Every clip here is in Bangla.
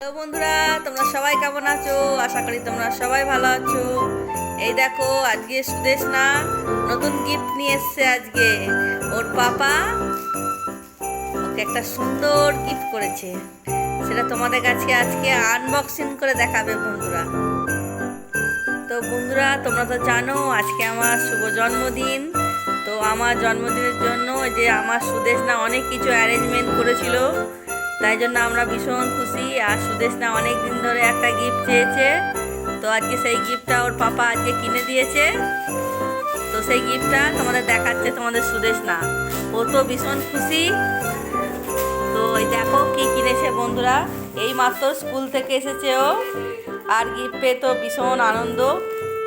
তো বন্ধুরা, তোমরা সবাই কেমন আছো? আশা করি তোমরা সবাই ভালো আছো। এই দেখো, আজকে সুদেশ না নতুন গিফট নিয়ে এসছে আজকে। ওর পাপা ওকে একটা সুন্দর গিফট করেছে। সেটা তোমাদের কাছে আজকে আনবক্সিং করে দেখাবে বন্ধুরা। তো বন্ধুরা, তোমরা তো জানো, আজকে আমার শুভ জন্মদিন। তো আমার জন্মদিনের জন্য যে আমার সুদেশ না অনেক কিছু অ্যারেঞ্জমেন্ট করেছিল। তাই জন্য আমরা ভীষণ খুশি আর সুদেশনা অনেক দিন ধরে একটা গিফট চেয়েছে। তো আজকে সেই গিফটটা ওর পাপা আজকে কিনে দিয়েছে। তো সেই গিফটটা তোমাদের দেখাচ্ছে তোমাদের সুদেশনা। ও তো ভীষণ খুশি। তো দেখো কি কিনেছে বন্ধুরা। এই মাত্র স্কুল থেকে এসেছে ও। আর গিফট পেয়ে তো ভীষণ আনন্দ।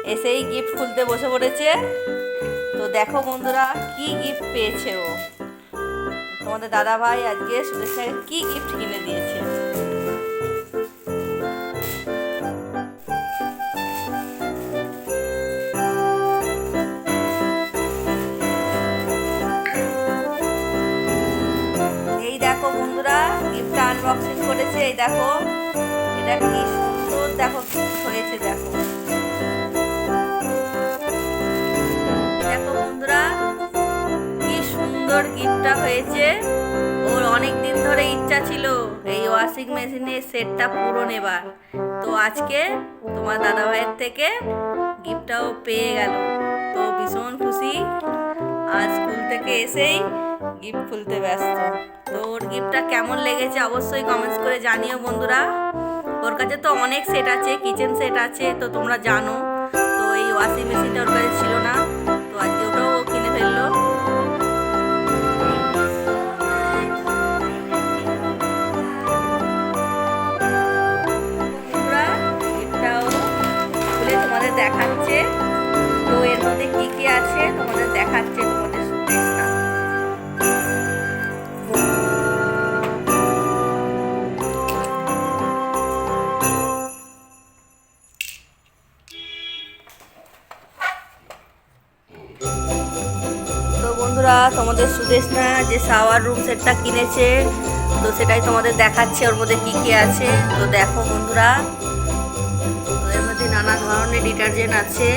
এসেই গিফট খুলতে বসে পড়েছে। তো দেখো বন্ধুরা, কি গিফট পেয়েছে ও। তোমাদের দাদা ভাই আজকে সুদেশ কি গিফট কিনে দিয়েছে। এই দেখো বন্ধুরা গিফটটা আনবক্সিং করেছে। এই দেখো, এটা কি সুন্দর, দেখো হয়েছে সুন্দর গিফটটা হয়েছে। ওর অনেক দিন ধরে ইচ্ছা ছিল এই ওয়াশিং মেশিনের সেটটা পুরো নেবার। তো আজকে তোমার দাদা ভাইয়ের থেকে গিফটটাও পেয়ে গেল। তো ভীষণ খুশি। আজ স্কুল থেকে এসেই গিফট খুলতে ব্যস্ত। তো ওর গিফটটা কেমন লেগেছে অবশ্যই কমেন্টস করে জানিও বন্ধুরা। ওর কাছে তো অনেক সেট আছে কিচেন সেট আছে, তো তোমরা জানো। তো এই ওয়াশিং মেশিনটা তোমাদের দেখাচ্ছে। তো এর মধ্যে কি কি আছে তোমাদের দেখাচ্ছে তোমাদের বন্ধুরা, তোমাদের সুদেশ না যে শাওয়ার রুম সেটটা কিনেছে, তো সেটাই তোমাদের দেখাচ্ছে, ওর মধ্যে কি কি আছে। তো দেখো বন্ধুরা নানা ধরনের ডিটারজেন্ট আছে।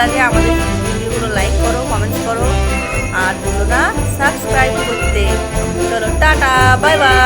লাগে আমাদের ভিডিওগুলো লাইক করো কমেন্টস করো। আর বলো না সাবস্ক্রাইব করতে। চলো, টাটা বাই বাই